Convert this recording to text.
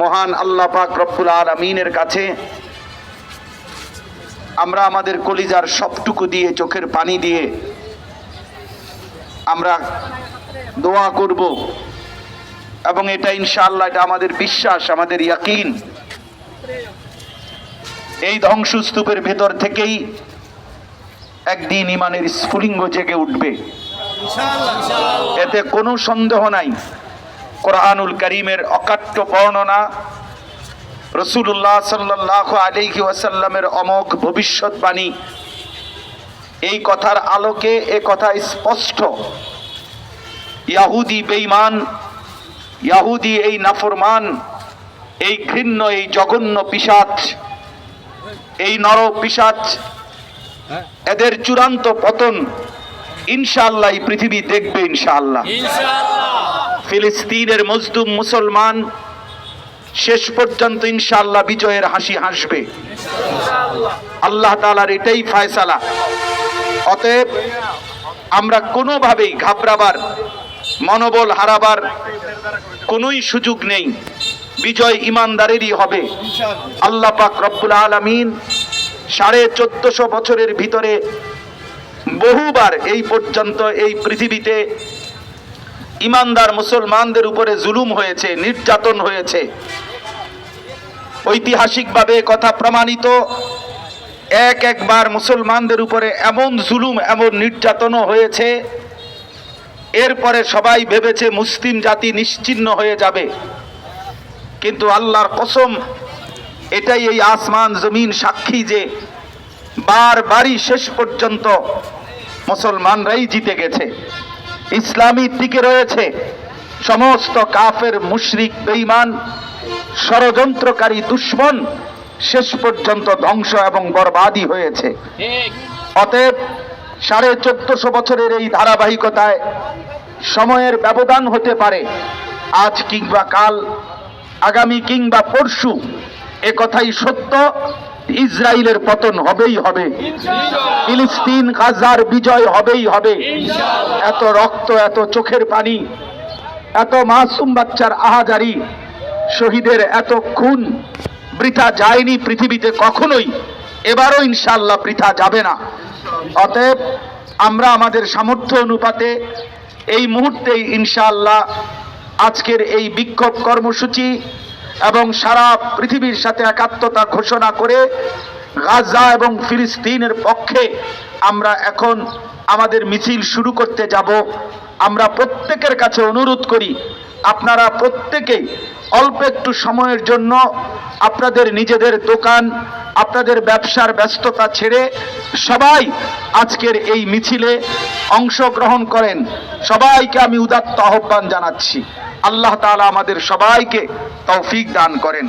মহান আল্লাহ পাক রব্বুল আলমিনের কাছে আমরা আমাদের কলিজার সবটুকু দিয়ে চোখের পানি দিয়ে আমরা দোয়া করব এবং এটা ইনশাআল্লাহ এটা আমাদের বিশ্বাস আমাদের ইয়াকিন। এই ধ্বংসস্তূপের ভেতর থেকেই একদিন ইমানের স্ফুলিঙ্গ জেগে উঠবে। এতে কোনো সন্দেহ নাই। কোরআনুল করিমের অকাট্য বর্ণনা রসুল্লাহ সাল্লাহ আলিহি ওয়াসাল্লামের অমোঘ ভবিষ্যৎবাণী। এই কথার আলোকে এ কথা স্পষ্ট। ইয়াহুদি বেঈমান ইয়াহুদি এই নাফরমান এই ঘৃণ্য এই জঘন্য পিসাচ এই নর পিসাচ এদের চূড়ান্ত পতন ইনশাআল্লাহ এই পৃথিবী দেখবে ইনশাআল্লাহ। ফিলিস্তিনের মজদুম মুসলমান শেষ পর্যন্ত ইনশাআল্লাহ বিজয়ের হাসি হাসবে। আল্লাহ তালার এটাই ফায়সালা। অতএব আমরা কোনোভাবেই ঘাবড়াবার মনোবল হারাবার কোনোই সুযোগ নেই। বিজয় ইমানদারেরই হবে। আল্লাহ পাক রব্বুল আলামিন সাড়ে চোদ্দশো বছরের ভিতরে বহুবার এই পর্যন্ত এই পৃথিবীতে ইমানদার মুসলমানদের উপরে জুলুম হয়েছে, নির্যাতন হয়েছে। ঐতিহাসিকভাবে কথা প্রমাণিত, এক একবার মুসলমানদের উপরে এমন জুলুম, এমন নির্যাতনও হয়েছে। এরপরে সবাই ভেবেছে মুসলিম জাতি নিশ্চিহ্ন হয়ে যাবে। কিন্তু আল্লাহর কসম, এটাই এই আসমান জমিন সাক্ষী যে বারবারই শেষ পর্যন্ত মুসলমানরাই জিতে গেছে। ইসলামী টিকে রয়েছে সমস্ত কাফের, মুশরিক, বেঈমান, ষড়যন্ত্রকারী দুশ্মন শেষ পর্যন্ত ধ্বংস এবং বরবাদী হয়েছে। অতএব সাড়ে চোদ্দশো বছরের এই ধারাবাহিকতায় সময়ের ব্যবধান হতে পারে। আজ কিংবা কাল, আগামী কিংবা পরশু এ কথাই সত্য। ইসরায়েলের পতন হবেই হবে। ফিলিস্তিন গাজার বিজয় হবেই হবে। এত রক্ত এত চোখের পানি এত মাসুম বাচ্চার আহাজারি শহীদের এত খুন বৃথা যায়নি পৃথিবীতে কখনোই। এবারও ইনশাল্লাহ বৃথা যাবে না। অতএব আমরা আমাদের সামর্থ্য অনুপাতে এই মুহূর্তেই ইনশাআল্লাহ আজকের এই বিক্ষোভ কর্মসূচি এবং সারা পৃথিবীর সাথে একাত্মতা ঘোষণা করে গাজা এবং ফিলিস্তিনের পক্ষে আমরা এখন আমাদের মিছিল শুরু করতে যাব। আমরা প্রত্যেকের কাছে অনুরোধ করি, আপনারা প্রত্যেকেই অল্প একটু সময়ের জন্য আপনাদের নিজেদের দোকান, আপনাদের ব্যবসার ব্যস্ততা ছেড়ে সবাই আজকের এই মিছিলে অংশগ্রহণ করেন। সবাইকে আমি উদাত্ত আহ্বান জানাচ্ছি। আল্লাহ তালা আমাদের সবাইকে তৌফিক দান করেন।